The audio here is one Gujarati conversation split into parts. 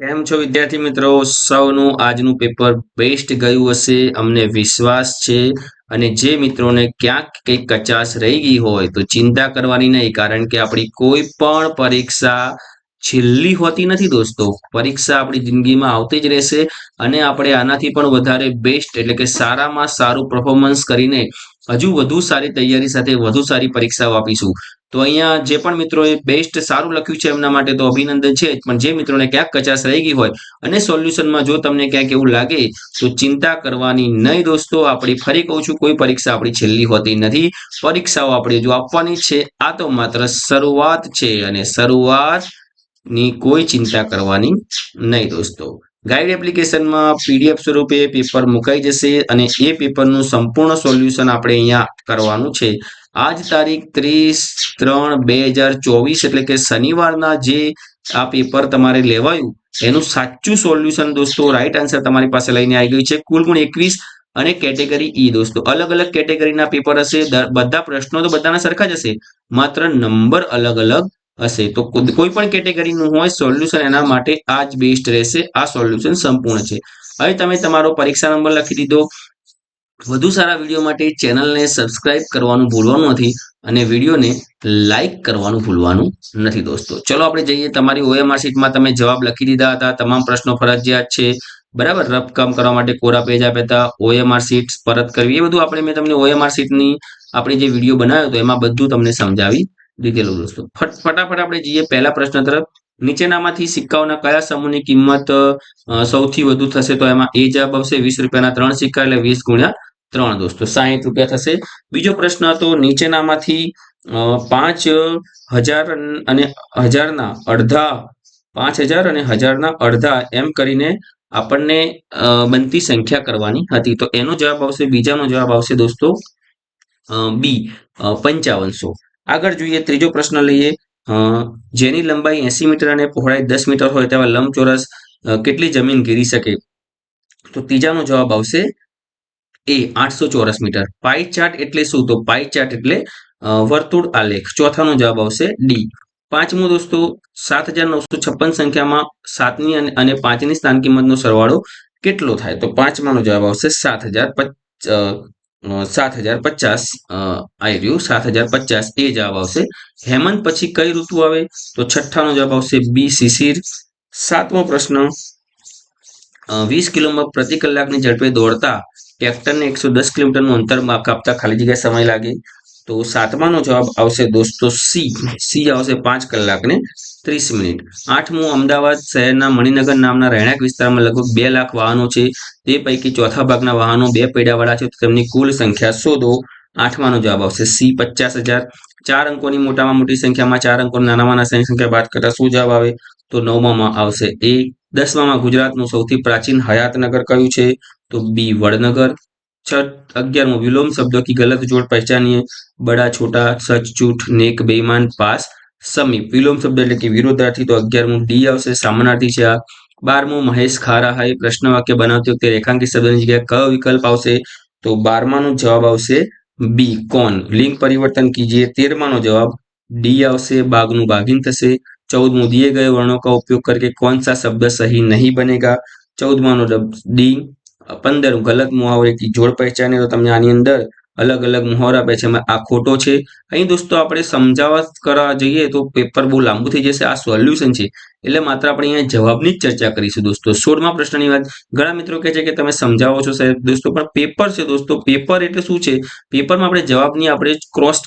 કેમ છો વિદ્યાર્થી મિત્રો? સૌનું આજનું પેપર બેસ્ટ ગયું હશે, અમને વિશ્વાસ છે અને જે મિત્રોને ક્યાંક કંઈક કચાશ રહી ગઈ હોય તો ચિંતા કરવાની નહીં, કારણ કે આપણી કોઈ પણ પરીક્ષા છેલ્લી હોતી નથી દોસ્તો. પરીક્ષા આપણી જિંદગીમાં આવતી જ રહેશે અને આપણે આનાથી પણ વધારે બેસ્ટ એટલે કે સારામાં સારું પરફોર્મન્સ કરીને હજુ વધુ સારી તૈયારી સાથે વધુ સારી પરીક્ષાઓ આપીશું. તો અહીંયા જે પણ મિત્રોએ બેસ્ટ સારું લખ્યું છે એમના માટે તો અભિનંદન છે, પણ જે મિત્રોને ક્યાંક કચાશ રહી ગઈ હોય અને સોલ્યુશનમાં જો તમને ક્યાંક એવું લાગે, તો ચિંતા કરવાની નહીં દોસ્તો આપણી ફરી કહું છું, કોઈ પરીક્ષા આપણી છેલ્લી હોતી નથી. પરીક્ષાઓ આપણે જો આપવાની છે, આ તો માત્ર શરૂઆત છે અને શરૂઆતની કોઈ ચિંતા કરવાની નહીં દોસ્તો. ગાઈડ એપ્લિકેશનમાં પીડીએફ સ્વરૂપે પેપર મુકાઈ જશે અને એ પેપરનું સંપૂર્ણ સોલ્યુશન આપણે અહીંયા કરવાનું છે. આજ તારીખ ત્રીસ ત્રણ બે હજાર ચોવીસ એટલે કે શનિવારના જે આ પેપર તમારે લેવાયું, એનું સાચું સોલ્યુશન દોસ્તો રાઈટ આન્સર તમારી પાસે લઈને આવી ગયું છે. કુલ ગુણ એકવીસ અને કેટેગરી ઈ દોસ્તો. અલગ અલગ કેટેગરીના પેપર હશે બધા પ્રશ્નો તો બધાના સરખા જ હશે, માત્ર નંબર અલગ અલગ હશે. તો કોઈ પણ કેટેગરીનું હોય, સોલ્યુશન એના માટે આ જ બેસ્ટ રહેશે. આ સોલ્યુશન સંપૂર્ણ છે. હવે તમે તમારો પરીક્ષા નંબર લખી દીધો. વધુ સારા વીડિયો માટે ચેનલને સબસ્ક્રાઇબ કરવાનું ભૂલવાનું નથી અને વિડીયોને લાઇક કરવાનું ભૂલવાનું નથી દોસ્તો. ચલો આપણે જઈએ. તમારી ઓએમઆર શીટમાં તમે જવાબ લખી દીધા હતા. તમામ પ્રશ્નો ફરજિયાત છે. બરાબર? રફ કામ કરવા માટે કોરા પેજ આપ્યા હતા. ઓએમઆર શીટ પરત કરવી. એ બધું આપણે મેં તમને ઓએમઆર શીટની આપણે જે વીડિયો બનાવ્યો હતો, એમાં બધું તમને સમજાવી દીધેલું દોસ્તો ફટાફટ આપણે જઈએ પહેલા પ્રશ્ન તરફ. નીચેનામાંથી સિક્કાઓના કયા સમૂહની કિંમત સૌથી વધુ થશે તો એમાં એ જવાબ આવશે વીસ રૂપિયાના ત્રણ સિક્કા એટલે વીસ ગુણ્યા ત્રણ દોસ્તો, સાહીઠ રૂપિયા થશે. બીજો પ્રશ્ન હતો નીચેનામાંથી પાંચ હજાર અને હજારના અડધા, પાંચ હજાર અને હજારના અડધા એમ કરીને આપણને બનતી સંખ્યા કરવાની હતી. તો એનો જવાબ આવશે, બીજાનો જવાબ આવશે દોસ્તો બી પંચાવનસો. આગળ જોઈએ, ત્રીજો પ્રશ્ન લઈએ. જેની લંબાઈ એસી મીટર અને પહોળાઈ દસ મીટર હોય તેવા લંબચોરસ કેટલી જમીન ઘેરી શકે? તો ત્રીજાનો જવાબ આવશે એ આઠસો ચોરસ મીટર. પાઈ ચાર્ટ એટલે શું? તો પાઈ ચાર્ટ એટલે વર્તુળ આલેખ. ચોથાનો જવાબ આવશે ડી. પાંચમો દોસ્તો, સાત હજાર નવસો છપ્પન સંખ્યામાં સાતની અને પાંચની સ્થાન કિંમતનો સરવાળો કેટલો થાય? તો પાંચમાનો જવાબ આવશે સાત હજાર સાત હજાર પચાસ આવી રહ્યું સાત હજાર પચાસ એ જવાબ આવશે. હેમંત પછી કઈ ઋતુ આવે? તો છઠ્ઠાનો જવાબ આવશે બી શિશિર. સાતમો પ્રશ્ન વીસ કિલોમીટર પ્રતિ કલાકની ઝડપે દોડતા ટ્રેક્ટરને એકસો દસ કિલોમીટરનું અંતર કાપતા ખાલી જગ્યા સમય લાગે. તો સાતમાનો જવાબ આવશે દોસ્તો સી સી આવશે પાંચ કલાકને ત્રીસ મિનિટ. આઠમું અમદાવાદ શહેરના મણિનગર નામના રહેણાંક વિસ્તારમાં લગભગ બે લાખ વાહનો છે. તે પૈકી ચોથા ભાગના વાહનો બે પૈડાવાળા છે. તેમની કુલ સંખ્યા શોધો. આઠમાનો જવાબ આવશે સી પચાસ હજાર. ચાર અંકોની મોટામાં મોટી સંખ્યામાં ચાર અંકોની નાનામાં નાની સંખ્યા બાદ કરતા શું જવાબ આવે? તો નવમામાં આવશે એ દસમામાં ગુજરાતનું સૌથી પ્રાચીન હયાતનગર કયું છે? તો બી વડનગર. छठ अग्यारमो विलोम शब्दों की गलत जोड़ पहचानिए बड़ा छोटा सच નેક नेक પાસ, સમીપ. વિલોમ શબ્દ એટલે કે વિરોધાર્થી. તો અગિયારમું ડી આવશે, સામાનાર્થી છે આ. બારમું, મહેશ ખારા હા એ પ્રશ્ન વાક્ય બનાવતી વખતે રેખાંકિત શબ્દની જગ્યાએ કયો વિકલ્પ આવશે. તો બારમાનો જવાબ આવશે બી, કોન. લિંગ પરિવર્તન કીજીએ, તેરમાનો જવાબ ડી આવશે બાઘનું બાગીન થશે. ચૌદમું, દિએ ગયે વર્ણો કા ઉપયોગ કરકે કોન સા શબ્દ સહી નહીં બનેગા. ચૌદમાનો ડી પંદર ગલત મુહાવરે કી જોડ પહેચાને તો તમને આની અંદર અલગ અલગ મુહાવરા આપે છે. આ ખોટો છે. અહીં દોસ્તો આપણે સમજાવવા કરવા જઈએ તો પેપર બહુ લાંબુ થઈ જશે. આ સોલ્યુશન છે. એટલે માત્ર આપણે અહીંયા જવાબની જ ચર્ચા કરીશું દોસ્તો. સોળમા પ્રશ્નની વાત. ઘણા મિત્રો કહે છે કે તમે સમજાવો છો સાહેબ દોસ્તો, પણ પેપર છે દોસ્તો. પેપર એટલે શું છે? પેપરમાં આપણે જવાબની આપણે ક્રોસ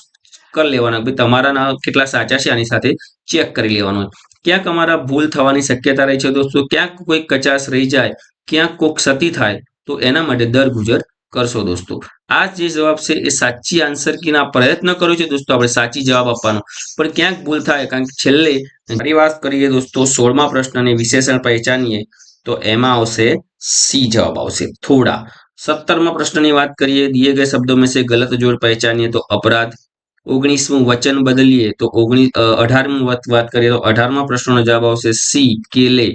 કરી લેવાના ભાઈ તમારા કેટલા સાચા છે આની સાથે ચેક કરી લેવાનો. ક્યાંક અમારા ભૂલ થવાની શક્યતા રહી છે દોસ્તો. ક્યાંક કોઈ કચાશ રહી જાય. ક્યાંક કોઈક ક્ષતિ થાય. તો એના માટે દર ગુજર કરશો દોસ્તો. આ જે જવાબ છે એ સાચી આન્સર કીના પ્રયત્ન કર્યો છે દોસ્તો, આપણે સાચી જવાબ આપવાનો. પણ ક્યાંક ભૂલ થાય, કારણ કે છેલ્લે ફરી વાત કરીએ દોસ્તો, સોળમા પ્રશ્નને વિશેષણ પહેચાનીએ, તો એમાં આવશે સી જવાબ આવશે. થોડા. સત્તરમા પ્રશ્નની વાત કરીએ દિયે ગયા શબ્દો મેં સે ગલત જોડ પહેચાનીએ, તો અપરાધ. ઓગણીસમું વચન બદલીએ, તો ઓગણીસ અઢારમું વાત કરીએ, તો અઢારમા પ્રશ્નનો જવાબ આવશે સી કેલે.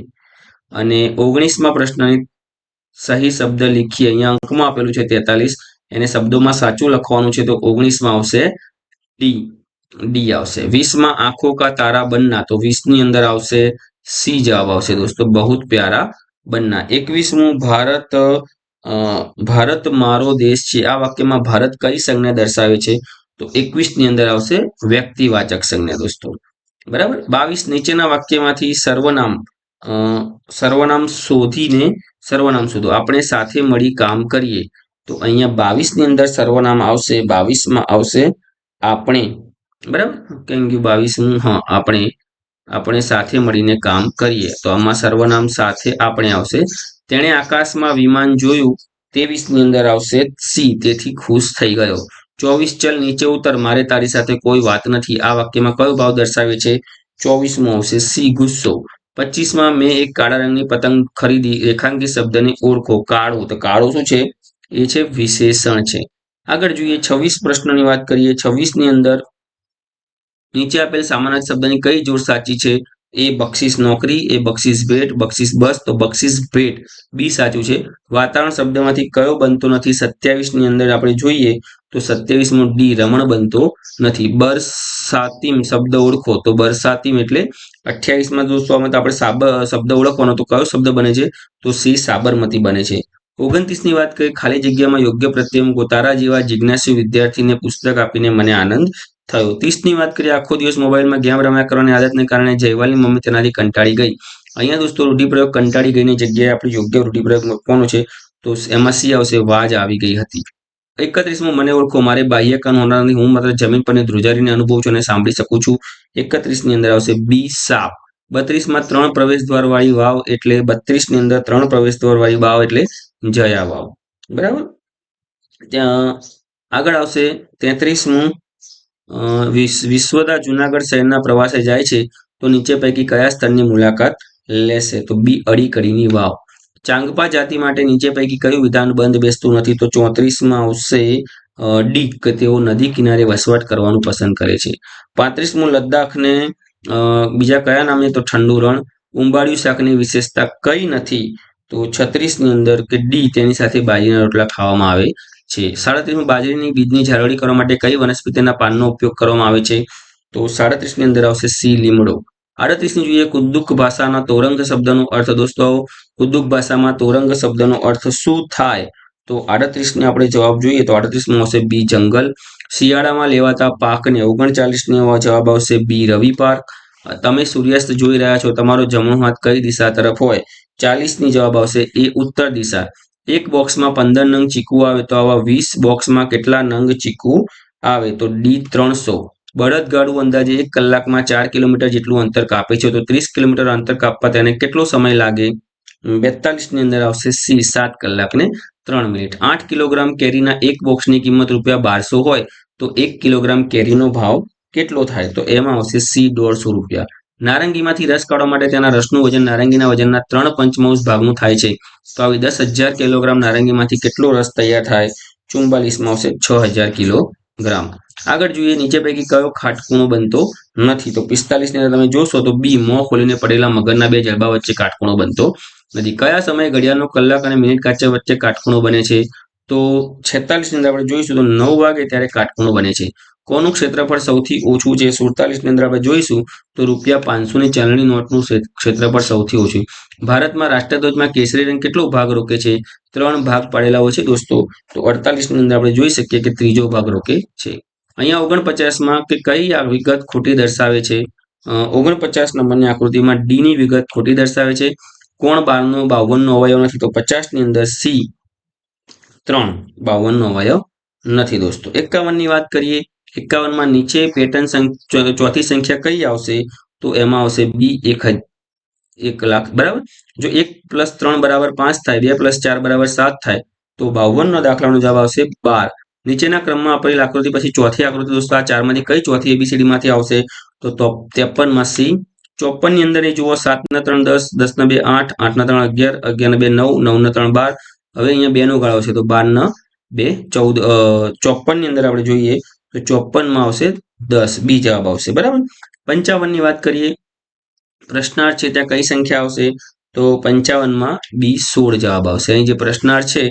અને ઓગણીસમા પ્રશ્નની સહી શબ્દ લખીએ. અહીંયા અંકમાં આપેલું છે તેતાલીસ. એને શબ્દોમાં સાચું લખવાનું છે તો ઓગણીસમાં આવશે ડી ડી આવશે. વીસમાં આંખો કા તારા બનના. તો વીસની અંદર આવશે સી જવાબ આવશે દોસ્તો. બહુત પ્યારા બનના. એકવીસમું, ભારત ભારત મારો દેશ છે. આ વાક્યમાં ભારત કઈ સંજ્ઞા દર્શાવે છે? તો એકવીસની અંદર આવશે વ્યક્તિવાચક સંજ્ઞા દોસ્તો. બરાબર? બાવીસ નીચેના વાક્યમાંથી સર્વનામ સર્વનામ શોધીને સર્વનામ શોધો. આપણે સાથે મળી કામ કરીએ તો અહીંયા બાવીસની અંદર સર્વનામ આવશે, બાવીસમાં આવશે આપણે. બરાબર? કેમ કે બાવીસમું? હા, આપણે આપણે સાથે મળીને કામ કરીએ. તો આમાં સર્વનામ સાથે આપણે આવશે. તેણે આકાશમાં વિમાન જોયું ની અંદર આવશે સી. તેથી ખુશ થઈ ગયો. ચોવીસ ચલ નીચે ઉતર, મારે તારી સાથે કોઈ વાત નથી. આ વાક્યમાં કયો ભાવ દર્શાવે છે? ચોવીસમો આવશે સી, ગુસ્સો. પચીસમાં મેં એક કાળા રંગની પતંગ ખરીદી. રેખાંકિત શબ્દને ઓળખો. કાળો. તો કાળો શું છે? એ છે વિશેષણ છે. આગળ જોઈએ છવ્વીસ પ્રશ્નની વાત કરીએ. છવ્વીસની અંદર નીચે આપેલ સામાન્ય શબ્દની કઈ જોડ સાચી છે? એ બક્ષિસ નોકરી, એ બક્ષિસ ભેટ, બક્ષિસ બસ, તો બક્ષિસ ભેટ. બી સાચું છે. વાતાવરણ શબ્દમાંથી કયો બનતો નથી? સત્યાવીસની અંદર આપણે જોઈએ તો સત્યાવીસમાં ડી રમણ બનતો નથી. બરસાતીમ શબ્દ ઓળખો. તો બરસાતીમ એટલે અઠ્યાવીસમાં દોસ્તો આમાં તો આપણે સાબર શબ્દ ઓળખવાનો. તો કયો શબ્દ બને છે? તો સી સાબરમતી બને છે. ઓગણત્રીસની વાત કરીએ. ખાલી જગ્યામાં યોગ્ય પ્રત્યય મૂકો તારા જેવા જિજ્ઞાસુ વિદ્યાર્થીને પુસ્તક આપીને મને આનંદ થયો. ત્રીસની વાત કરીએ, આખો દિવસ મોબાઈલમાં ગેમ રમ્યા કરવાની આદતને કારણે જયવાલની મમ્મી તેનાથી કંટાળી ગઈ. અહીંયા દોસ્તો, રૂઢિપ્રયોગ કંટાળી ગઈની જગ્યાએ આપણે યોગ્ય રૂઢિપ્રયોગ મૂકવાનો છે, તો એમાં સી આવશે, વાજ આવી ગઈ હતી. એકત્રીસમાં, મને ઓળખો, મારે બાહ્ય કાન હોનારની હું માત્ર જમીન પરની ધ્રુજારીને અનુભવ છું અને સાંભળી શકું છું. એકત્રીસની અંદર આવશે, બી સાપ. બત્રીસમાં ત્રણ પ્રવેશ દ્વાર વાળી વાવ એટલે બત્રીસની અંદર ત્રણ પ્રવેશ દ્વાર વાળી વાવ એટલે જયા વાવ. બરાબર? ત્યાં આગળ આવશે, તેત્રીસમું વિશ્વદા જુનાગઢ શહેરના પ્રવાસે જાય છે, તો નીચે પૈકી કયા સ્થળની મુલાકાત લેશે? તો બી અડી કડીની વાવ. ચાંગપા જાતિ માટે નીચે પૈકી કયું વિધાન બંધ બેસતું નથી, તો ચોત્રીસમાં આવશે ડી કે તેઓ નદી કિનારે વસવાટ કરવાનું પસંદ કરે છે. પાંત્રીસમું લદ્દાખને બીજા કયા નામે તો ઠંડુ રણ. ઉંબાડિયું શાકની વિશેષતા કઈ નથી, તો છત્રીસની અંદર કે ડી, તેની સાથે બાજરીના રોટલા ખાવામાં આવે. છે. સાડત્રીસમાં બાજરીની બીજની જાળવણી કરવા માટે કઈ વનસ્પતિના પાનનો ઉપયોગ કરવામાં આવે છે? તો સાડત્રીસની અંદર આવશે સી લીમડો. આડત્રીસની જોઈએ કુદ્દુક ભાષાના તોરંગ શબ્દનો અર્થ દોસ્તો, કુદ્દુક ભાષામાં તોરંગ શબ્દનો અર્થ શું થાય? તો આડત્રીસને આપણે જવાબ જોઈએ તો આડત્રીસમાં આવશે બી જંગલ. શિયાળામાં લેવાતા પાકને ઓગણચાલીસની જવાબ આવશે બી રવિ પાક તમે સૂર્યાસ્ત જોઈ રહ્યા છો, તમારો જમણો હાથ કઈ દિશા તરફ હોય? ચાલીસની જવાબ આવશે એ ઉત્તર દિશા. એક બોક્સમાં પંદર નંગ ચીકુ આવે તો આવા વીસ બોક્સમાં કેટલા નંગ ચીકુ આવે તો ડી ત્રણસો. બળદગાડું અંદાજે એક કલાકમાં ચાર કિલોમીટર જેટલું અંતર કાપે છે તો ત્રીસ કિલોમીટર અંતર કાપવા તેને કેટલો સમય લાગે? બેતાલીસની અંદર આવશે સી, સાત કલાક ને ત્રણ મિનિટ. આઠ કિલોગ્રામ કેરીના એક બોક્સની કિંમત રૂપિયા બારસો હોય તો એક કિલોગ્રામ કેરીનો ભાવ કેટલો થાય? તો એમાં આવશે સી, દોઢસો રૂપિયા. નારંગીમાંથી રસ કાઢવા માટે તેના રસનું વજન નારંગીના વજનના ત્રણ પંચમાંશ ભાગનું થાય છે. તો આવી દસ હજાર કિલોગ્રામ નારંગીમાંથી કેટલો રસ તૈયાર થાય? ચુમ્બાલીસમાં આવશે છ હજાર કિલોગ્રામ. આગળ જોઈએ, નીચે પૈકી કયો ખાટકૂણો બનતો નથી? તો પિસ્તાલીસની અંદર તમે જોશો તો બી, મોં ખોલીને પડેલા મગરના બે જલબા વચ્ચે કાટકૂણો બનતો નથી. કયા સમયે ઘડિયાળનો કલાક અને મિનિટ કાચા વચ્ચે કાટકૂણો બને છે? તો છેતાલીસની અંદર આપણે જોઈશું તો નવ વાગે ત્યારે કાટકૂણો બને છે. કોનું ક્ષેત્રફળ સૌથી ઓછું છે? સુડતાલીસની અંદર આપણે જોઈશું તો રૂપિયા પાંચસો ની ચલણી નોટનું ક્ષેત્રફળ સૌથી ઓછું ભારતમાં રાષ્ટ્રધ્વજમાં કેસરી રંગ કેટલો ભાગ રોકે છે? ત્રણ ભાગ પાડેલા હોય છે દોસ્તો. તો અડતાલીસની અંદર આપણે જોઈ શકીએ કે ત્રીજો ભાગ રોકે છે. અહીંયા ઓગણપચાસમાં કે કઈ આ વિગત ખોટી દર્શાવે છે? ઓગણપચાસ નંબરની આકૃતિમાં ડીની વિગત ખોટી દર્શાવે છે. કોણ બારનો, બાવનનો અવયવ નથી? તો પચાસની અંદર સી, ત્રણ બાવનનો અવયવ નથી દોસ્તો. એકાવનની વાત કરીએ એકાવનમાં નીચે પેટર્ન ચોથી સંખ્યા કઈ આવશે? તો એમાં આવશે બી એક એક લાખ, બરાબર? જો એક પ્લસ ત્રણ બરાબર પાંચ થાય, બે પ્લસ ચાર બરાબર સાત થાય, તો બાવનનો દાખલાનો જવાબ આવશે બાર. નીચેના ક્રમમાં આપેલી આકૃતિ પછી ચોથી આકૃતિ દોસ્તો આ ચારમાંથી કઈ ચોથી એબીસીડી માંથી આવશે? તો ત્રેપનમાં સી. ચોપનની અંદર એ જુઓ સાત ના ત્રણ દસ દસ ના બે આઠ આઠ ના ત્રણ અગિયાર, અગિયારના બે નવ નવ ના ત્રણ બાર. હવે અહીંયા બે નો ગાળો છે, તો બાર ના બે ચૌદ ચોપનની અંદર આપણે જોઈએ તો ચોપનમાં આવશે દસ, બી જવાબ આવશે, બરાબર? પંચાવનની વાત કરીએ, પ્રશ્નાર્થ છે ત્યાં કઈ સંખ્યા આવશે? તો પંચાવનમાં બી સોળ જવાબ આવશે. અહીં જે પ્રશ્નાર્થ છે,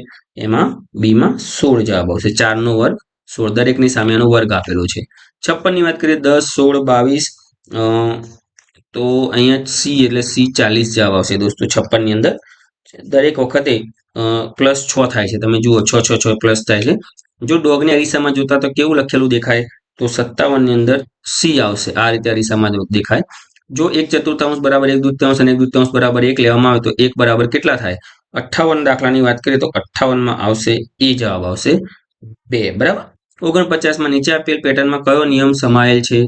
એમાં બીમાં સોળ જવાબ આવશે. ચારનો વર્ગ, સોળ. દરેકની સામે વર્ગ આપેલો છે. છપ્પનની વાત કરીએ, દસ, સોળ, બાવીસ તો અહીંયા સી એટલે સી ચાલીસ જવાબ આવશે દોસ્તો છપ્પનની અંદર. દરેક વખતે પ્લસ છ થાય છે. તમે જુઓ, છ છ છ, પ્લસ થાય છે. જો ડોગને અરીસામાં જોતા તો કેવું લખેલું દેખાય? તો સત્તાવનની અંદર સી આવશે. આ રીતે અરીસામાં દેખાય. જો એક ચતુર્થાંશ બરાબર એક દૂતાંશ અને એક દૂતાંશ બરાબર એક લેવામાં આવે તો એક બરાબર કેટલા થાય? અઠ્ઠાવન દાખલાની વાત કરીએ તો અઠ્ઠાવનમાં આવશે, એ જવાબ આવશે બે. બરાબર? ઓગણપચાસમાં નીચે આપેલ પેટર્નમાં કયો નિયમ સમાયેલ છે?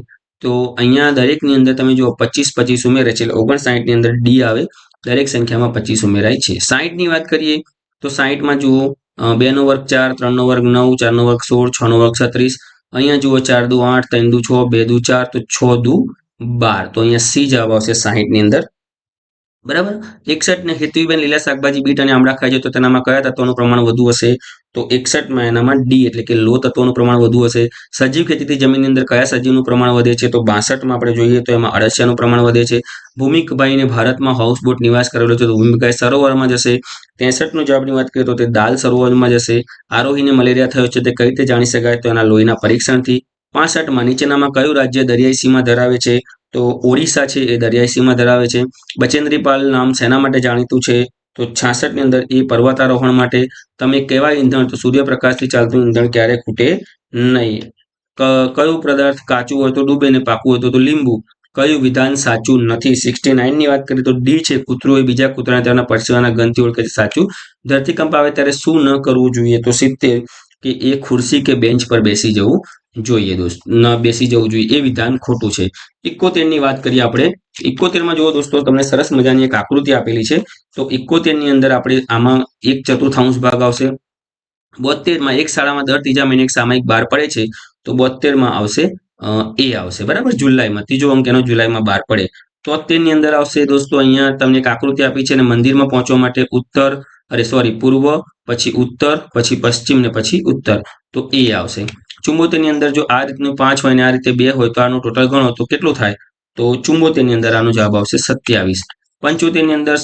તો અહીંયા દરેકની અંદર તમે જો પચીસ પચીસ ઉમેરે છે એટલે ઓગણસાઠની અંદર ડી આવે. દરેક સંખ્યામાં પચીસ ઉમેરાય છે. સાહીઠની વાત કરીએ તો સાહીઠમાં જુઓ બે નો વર્ગ ચાર, ત્રણનો વર્ગ નવ ચાર નો વર્ગ સોળ છ નો વર્ગ છત્રીસ. અહીંયા જુઓ ચાર દુ આઠ, ત્રણ દુ છ, બે દુ ચાર, તો છ દુ બાર. તો અહીંયા સી જવાબ આવશે સાહીઠની અંદર. બરાબર? એકસઠ ને હેતુબેન લીલા શાકભાજી, બીટ અને આમળા ખાય છે તો તેનામાં કયા તત્વોનું પ્રમાણ વધુ હશે? તો એકસઠમાં એનામાં ડી એટલે કે લો તત્વોનું પ્રમાણ વધુ હશે. સજીવ ખેતીથી જમીનની અંદર કયા સજીવનું પ્રમાણ વધે છે? તો બાસઠમાં આપણે જોઈએ તો એમાં અળસિયાનું પ્રમાણ વધે છે. ભૂમિકભાઈને ભારતમાં હાઉસબોટ નિવાસ કરેલો છે તો ભૂમિકભાઈ સરોવરમાં જશે. ત્રેસઠનો જવાબની વાત કરીએ તો તે દાલ સરોવરમાં જશે. આરોહીને મલેરિયા થયો છે તે કઈ રીતે જાણી શકાય? તો એના લોહીના પરીક્ષણથી. પાસઠમાં નીચેનામાં કયું રાજ્ય દરિયાઈ સીમા ધરાવે છે? તો ઓડિશા છે, એ દરિયાઈ સીમા ધરાવે છે. બચેન્દ્રીપાલ નામ શેના માટે જાણીતું છે? તો છાસઠની અંદર એ પર્વતારોહણ માટે. તમે કેવા ઈંધણ તો સૂર્યપ્રકાશથી ચાલતું ઈંધણ ક્યારે ખૂટે નહીં. કયું પદાર્થ કાચું હોય તો ડૂબે ને પાકું હોય તો લીંબુ. કયું વિધાન સાચું નથી? સિક્સટી નાઇનની વાત કરીએ તો ડી છે, કૂતરો. એ બીજા કૂતરાને તેના પરસેવાના ગંધથી ઓળખે છે, સાચું. ધરતીકંપ આવે ત્યારે શું ન કરવું જોઈએ? તો સિત્તેર, કે એ ખુરશી કે બેન્ચ પર બેસી જવું. જોઈએ દોસ્ત, ન બેસી જવું જોઈએ. એ વિધાન ખોટું છે. ઇકોતેરની વાત કરીએ આપણે ઇકોતેરમાં જુઓ દોસ્તો, તમને સરસ મજાની એક આકૃતિ આપેલી છે. તો ઇકોતેરની અંદર આપણે આમાં એક ચતુર્થાંશ ભાગ આવશે. બોતેરમાં એક શાળામાં દર ત્રીજા મહિને એક સામાયિક બહાર પડે છે. તો બોતેરમાં આવશે એ આવશે. બરાબર? જુલાઈમાં, ત્રીજો અંક એનો જુલાઈમાં બહાર પડે. તોતેરની અંદર આવશે દોસ્તો, અહીંયા તમને એક આકૃતિ આપી છે અને મંદિરમાં પહોંચવા માટે ઉત્તર, અરે સોરી પૂર્વ, પછી ઉત્તર, પછી પશ્ચિમ ને પછી ઉત્તર. તો એ આવશે. ચુંબોતેરની અંદર જો આ રીતનું પાંચ હોય ને આ રીતે બે હોય તો આનું ટોટલ ગણો તો કેટલું થાય? તો ચુંબોતેરની અંદર આનો જવાબ આવશે સત્યાવીસ. પંચોતેરની અંદર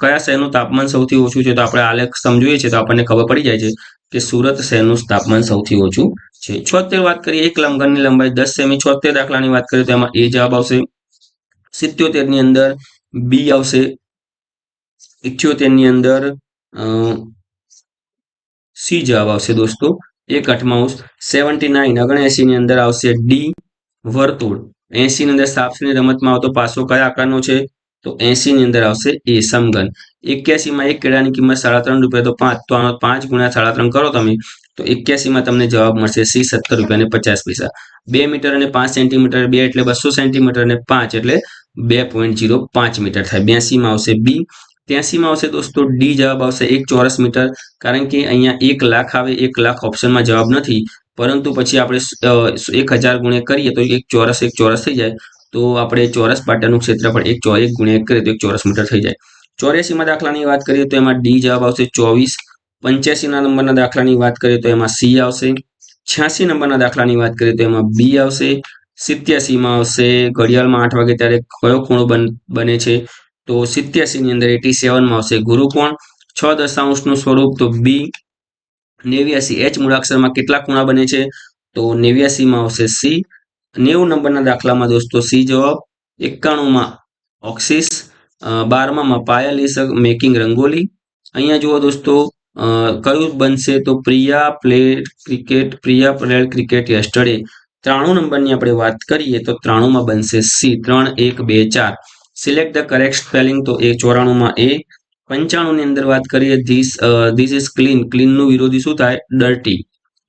કયા શહેરનું તાપમાન સૌથી ઓછું છે? તો આપણે આલેખ સમજીએ છીએ તો આપણને ખબર પડી જાય છે કે સુરત શહેરનું તાપમાન સૌથી ઓછું છે. છોતેર વાત કરીએ, એક લંબઘનની લંબાઈ દસ સેમી, છોતેર દાખલાની વાત કરીએ તો એમાં એ જવાબ આવશે. સિત્યોતેરની અંદર બી આવશે. ઇઠ્યોતેરની અંદર સી જવાબ આવશે દોસ્તો. એક અઠમાઉસ સેવન્ટી નાઇન ઓગણએસી ની અંદર આવશે ડી વર્તુળ. એસી ની અંદર સાપસીની રમતમાં આવતો પાસો કયા આકારનો છે? તો એસી ની અંદર આવશે એ સમગન એક્યાસી માં એક કેળાની કિંમત સાડા ત્રણ રૂપિયા, તો પાંચ, તો આનો પાંચ ગુણ્યા સાડા ત્રણ કરો તમે, તો એક્યાસીમાં તમને જવાબ મળશે સી, સત્તર રૂપિયા ને પચાસ પૈસા. બે મીટર અને પાંચ સેન્ટીમીટર, બે એટલે બસો સેન્ટીમીટર અને પાંચ એટલે બે પોઈન્ટ જીરો પાંચ મીટર થાય. બ્યાસીમાં આવશે બી ત્યાસીમાં આવશે દોસ્તો ડી જવાબ આવશે એક ચોરસ મીટર, કારણ કે અહીંયા એક લાખ આવે, એક લાખ ઓપ્શનમાં જવાબ નથી. પરંતુ પછી આપણે એક હજાર ગુણ્યા કરીએ તો એક ચોરસ એક ચોરસ થઈ જાય. તો આપણે ચોરસ પાટાનું ક્ષેત્રફળ એક ચો, એક એક કરીએ તો એક ચોરસ મીટર થઈ જાય. ચોર્યાસીમાં દાખલાની વાત કરીએ તો એમાં ડી જવાબ આવશે ચોવીસ. પંચ્યાસીના નંબરના દાખલાની વાત કરીએ તો એમાં સી આવશે. છ્યાસી નંબરના દાખલાની વાત કરીએ તો એમાં બી આવશે. સિત્યાસીમાં આવશે. ઘડિયાળમાં આઠ વાગે ત્યારે કયો ખૂણો બને છે? તો સિત્યાસીની અંદર એટી સેવનમાં આવશે ગુરુકોણ છ દશાંશનું સ્વરૂપ તો બી નેવ્યાસી એચ મૂળાક્ષરમાં કેટલા ખૂણા બને છે? તો નેવ્યાસીમાં આવશે સી નેવું નંબરના દાખલામાં દોસ્તો સી જવાબ એકાણુંમાં ઓક્સિસ બારમામાં પાયાલીસ મેકિંગ રંગોલી. અહીંયા જુઓ દોસ્તો કયું બનશે તો Priya play cricket, Priya played cricket yesterday. ત્રાણું નંબરની આપણે વાત કરીએ તો ત્રાણુંમાં બનશે સી ત્રણ, એક, બે, ચાર. સિલેક્ટ ધ કરેક્ટ સ્પેલિંગ તો એ ચોરાણુંમાં એ. પંચાણુંની અંદર વાત કરીએ ધીસ ધીસ ઇઝ ક્લીન ક્લીનનું વિરોધી શું થાય? Dirty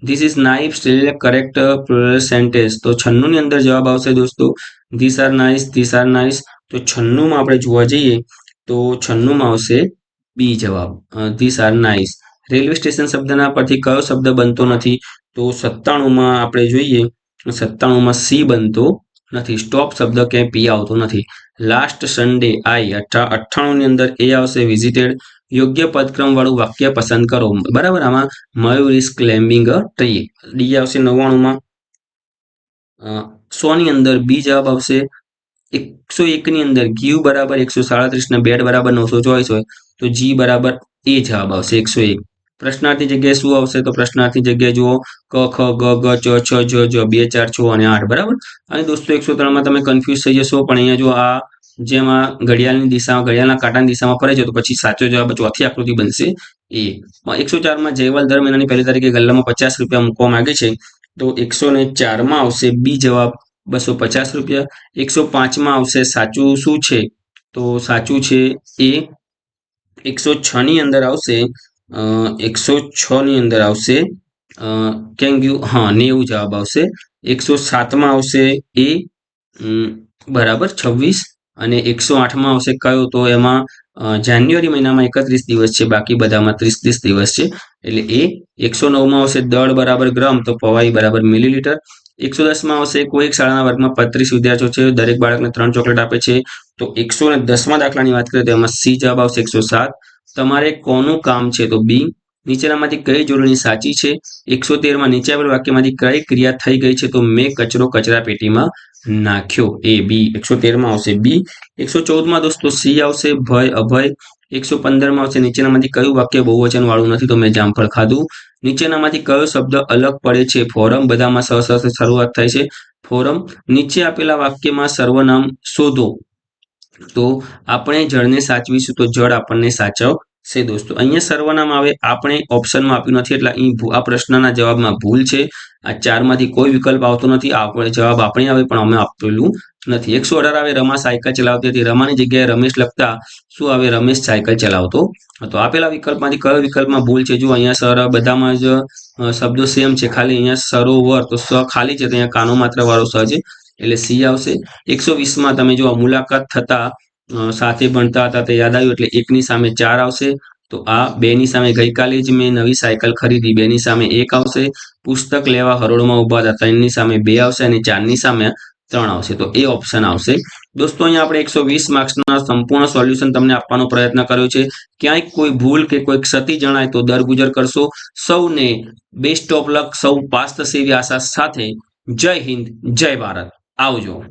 this is knife select correct sentence તો છન્નુંની અંદર જવાબ આવશે દોસ્તો. This are nice this are nice તો છન્નુંમાં આપણે જોવા જઈએ, તો છન્નુંમાં આવશે બી જવાબ. This are nice railway station શબ્દના પરથી કયો શબ્દ બનતો નથી? તો સત્તાણુંમાં આપણે જોઈએ, સત્તાણુંમાં સી બનતો નથી. સ્ટોપ શબ્દ ક્યાંય પી આવતો નથી. લાસ્ટ સન્ડે આઈ, અઠા ની અંદર એ આવશે. વિઝિટેડ યોગ્ય પદક્રમ વાળું વાક્ય પસંદ કરો. બરાબર? આમાં Mayur is climbing a tree D આવશે નવ્વાણુંમાં. સો ની અંદર બી જવાબ આવશે. એકસો એકની અંદર ગીવ બરાબર એકસો સાડત્રીસ ને બેડ બરાબર નવસો ચોવીસ હોય તો જી બરાબર એ જવાબ આવશે. એકસો એક. પ્રશ્નાર્થી જગ્યાએ શું આવશે? તો પ્રશ્નાર્થી જગ્યાએ જુઓ, ક, ખ, ગ ગ, ચ, છ, જ જ, બે, ચાર, છ અને આઠ, બરાબર? અને દોસ્તો એકસો ત્રણમાં તમે કન્ફ્યુઝ થઈ જશો, પણ અહીંયા જો આ જેમાં ઘડિયાળની દિશામાં, ઘડિયાળના કાંટાની દિશામાં ફરે છે, તો પછી સાચો જવાબ, ચોથી આકૃતિ બનશે એ. એકસો ચારમાં જયવાલ દર મહિનાની પહેલી તારીખે ગલ્લામાં પચાસ રૂપિયા મૂકવા માંગે છે, તો એકસો ને ચારમાં આવશે બી જવાબ, બસો પચાસ રૂપિયા. એકસો પાંચમાં આવશે સાચું શું છે? તો સાચું છે એ એકસો છ ની અંદર આવશે એકસો છ ની અંદર આવશે. કેમ ગયું હા, નેવું જવાબ આવશે. એકસો સાતમાં આવશે એ બરાબર છવ્વીસ. અને એકસો આઠમાં આવશે કયો? તો એમાં જાન્યુઆરી મહિનામાં એકત્રીસ દિવસ છે, બાકી બધામાં ત્રીસ ત્રીસ દિવસ છે. એટલે એ એકસો નવમાં આવશે દળ બરાબર ગ્રામ, તો પવાઈ બરાબર મિલીલીટર. એકસો દસમાં આવશે કોઈ એક શાળાના વર્ગમાં પત્રીસ વિદ્યાર્થીઓ છે, દરેક બાળકને ત્રણ ચોકલેટ આપે છે. તો એકસો ને દસમા દાખલાની વાત કરીએ તો એમાં સી જવાબ આવશે એકસો સાત. તમારે કોનું કામ છે? તો બી, નીચેનામાંથી કઈ જોડણી સાચી છે? એકસો તેરમાં નીચે આપેલ વાક્યમાંથી કઈ ક્રિયા થઈ ગઈ છે? તો મેં કચરો કચરા પેટીમાં નાખ્યો. એ, બી એકસો તેરમાં આવશે. બી એકસો ચૌદમાં દોસ્તો સી આવશે. ભય, અભય. એકસો પંદરમાં આવશે. નીચેનામાંથી કયું વાક્ય બહુવચન વાળું નથી તો મેં જામફળ ખાધું. નીચેનામાંથી કયો શબ્દ અલગ પડે છે? ફોરમ. બધામાં સહસ શરૂઆત થાય છે. ફોરમ. નીચે આપેલા વાક્યમાં સર્વનામ શોધો. તો આપણે જળને સાચવીશું તો જળ આપણને સાચવશે દોસ્તો. અહીંયા સર્વનામ આવે, આપણે ઓપ્શનમાં આપ્યું નથી એટલે અહીં આ પ્રશ્નના જવાબમાં ભૂલ છે. આ ચારમાંથી કોઈ વિકલ્પ આવતો નથી આપણે જવાબ આપણે આવે પણ અમે આપેલું નથી. એકસો અઢાર આવે રમા સાયકલ ચલાવતી હતી. રમાની જગ્યાએ રમેશ લખતા, શું આવે? રમેશ સાયકલ ચલાવતો હતો. આપેલા વિકલ્પમાંથી કયો વિકલ્પમાં ભૂલ છે? જો અહીંયા સર બધામાં જ શબ્દો સેમ છે. ખાલી અહીંયા સરોવર તો સ ખાલી છે, તો અહીંયા કાનો માત્ર વાળો સ છે. એટલે સી આવશે. એકસો વીસમાં તમે જો મુલાકાત થતા સાથે ભણતા હતા તે યાદ આવ્યું એટલે એકની સામે ચાર આવશે. તો આ બેની સામે ગઈકાલે જ મેં નવી સાયકલ ખરીદી. બેની સામે એક આવશે. પુસ્તક લેવા હરોળમાં ઊભા હતા. ત્રણની સામે બે આવશે અને ચારની સામે ત્રણ આવશે. તો એ ઓપ્શન આવશે. દોસ્તો, અહીંયા આપણે એકસો વીસ માર્ક્સના સંપૂર્ણ સોલ્યુશન તમને આપવાનો પ્રયત્ન કર્યો છે. ક્યાંય કોઈ ભૂલ કે કોઈ ક્ષતિ જણાય તો દરગુજર કરશો. સૌને બેસ્ટ ઓફ લક સૌ પાસ થશે આશા સાથે. જય હિન્દ, જય ભારત. áudio.